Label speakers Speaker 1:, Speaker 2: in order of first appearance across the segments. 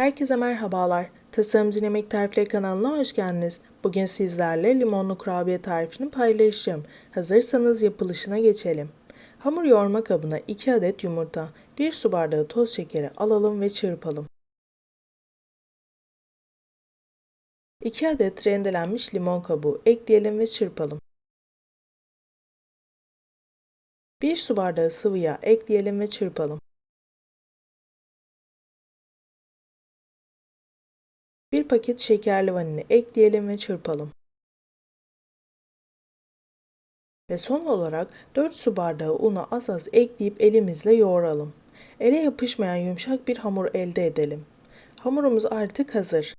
Speaker 1: Herkese merhabalar. Tasarımcı Yemek Tarifleri kanalına hoş geldiniz. Bugün sizlerle limonlu kurabiye tarifini paylaşacağım. Hazırsanız yapılışına geçelim. Hamur yoğurma kabına 2 adet yumurta, 1 su bardağı toz şekeri alalım ve çırpalım. 2 adet rendelenmiş limon kabuğu ekleyelim ve çırpalım. 1 su bardağı sıvı yağ ekleyelim ve çırpalım. 1 paket şekerli vanilya ekleyelim ve çırpalım. Ve son olarak 4 su bardağı unu az az ekleyip elimizle yoğuralım. Ele yapışmayan yumuşak bir hamur elde edelim. Hamurumuz artık hazır.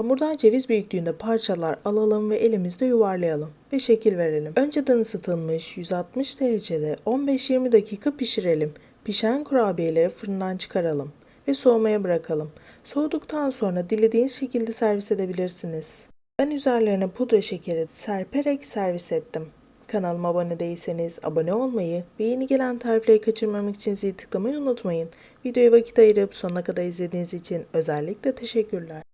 Speaker 1: Hamurdan ceviz büyüklüğünde parçalar alalım ve elimizde yuvarlayalım ve şekil verelim. Önceden ısıtılmış 160 derecede 15-20 dakika pişirelim. Pişen kurabiyeleri fırından çıkaralım ve soğumaya bırakalım. Soğuduktan sonra dilediğiniz şekilde servis edebilirsiniz. Ben üzerlerine pudra şekeri serperek servis ettim. Kanalıma abone değilseniz abone olmayı ve yeni gelen tarifleri kaçırmamak için zil tıklamayı unutmayın. Videoya vakit ayırıp sonuna kadar izlediğiniz için özellikle teşekkürler.